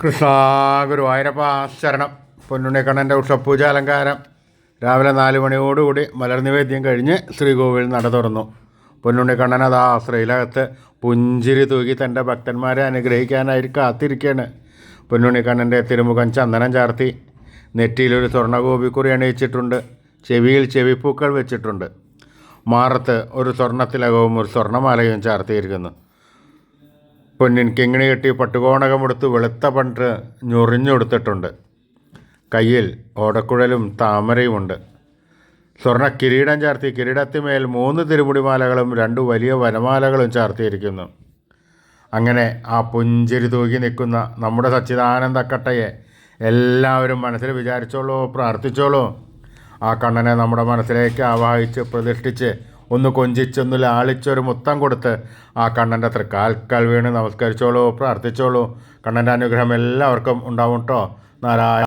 കൃഷ്ണ ആയിരപ്പ ശരണം. പൊന്നുണ്ണിക്കണ്ണന്റെ ഉഷപ്പൂജ അലങ്കാരം. രാവിലെ നാല് മണിയോടുകൂടി മലർനിവേദ്യം കഴിഞ്ഞ് ശ്രീകോവിൽ നട തുറന്നു. പൊന്നുണ്ണിക്കണ്ണൻ അതാ ശ്രീലകത്ത് പുഞ്ചിരി തൂകി തന്റെ ഭക്തന്മാരെ അനുഗ്രഹിക്കാനായി കാത്തിരിക്കുകയാണ് പൊന്നുണ്ണിക്കണ്ണന്റെ തിരുമുഖം ചന്ദനം ചാർത്തി. നെറ്റിയിലൊരു സ്വർണഗോപിക്കുറി അണിയിച്ചിട്ടുണ്ട്. ചെവിയിൽ ചെവിപ്പൂക്കൾ വെച്ചിട്ടുണ്ട്. മാറത്ത് ഒരു സ്വർണത്തിലകവും ഒരു സ്വർണമാലയും ചാർത്തിയിരിക്കുന്നു. പൊന്നിൻ കിങ്ങിണി കെട്ടി പട്ടുകോണകമെടുത്ത് വെളുത്ത പണ്ട് ഞൊറിഞ്ഞെടുത്തിട്ടുണ്ട് കയ്യിൽ ഓടക്കുഴലും താമരയുമുണ്ട്. സ്വർണ കിരീടം ചാർത്തി കിരീടത്തിമേൽ മൂന്ന് തിരുമുടിമാലകളും രണ്ട് വലിയ വനമാലകളും ചാർത്തിയിരിക്കുന്നു. അങ്ങനെ ആ പുഞ്ചിരി തൂകി നിൽക്കുന്ന നമ്മുടെ സച്ചിദാനന്ദക്കട്ടയെ എല്ലാവരും മനസ്സിൽ വിചാരിച്ചോളൂ പ്രാർത്ഥിച്ചോളൂ. ആ കണ്ണനെ നമ്മുടെ മനസ്സിലേക്ക് ആവാഹിച്ച് പ്രതിഷ്ഠിച്ച് ഒന്ന് കൊഞ്ചിച്ചൊന്ന് ലാളിച്ചൊരു മുത്തം കൊടുത്ത് ആ കണ്ണന്റെ അത്ര കാൽക്കാൽ വീണ് നമസ്കരിച്ചോളൂ പ്രാർത്ഥിച്ചോളൂ. കണ്ണന്റെ അനുഗ്രഹം എല്ലാവർക്കും ഉണ്ടാവും കേട്ടോ നാരായ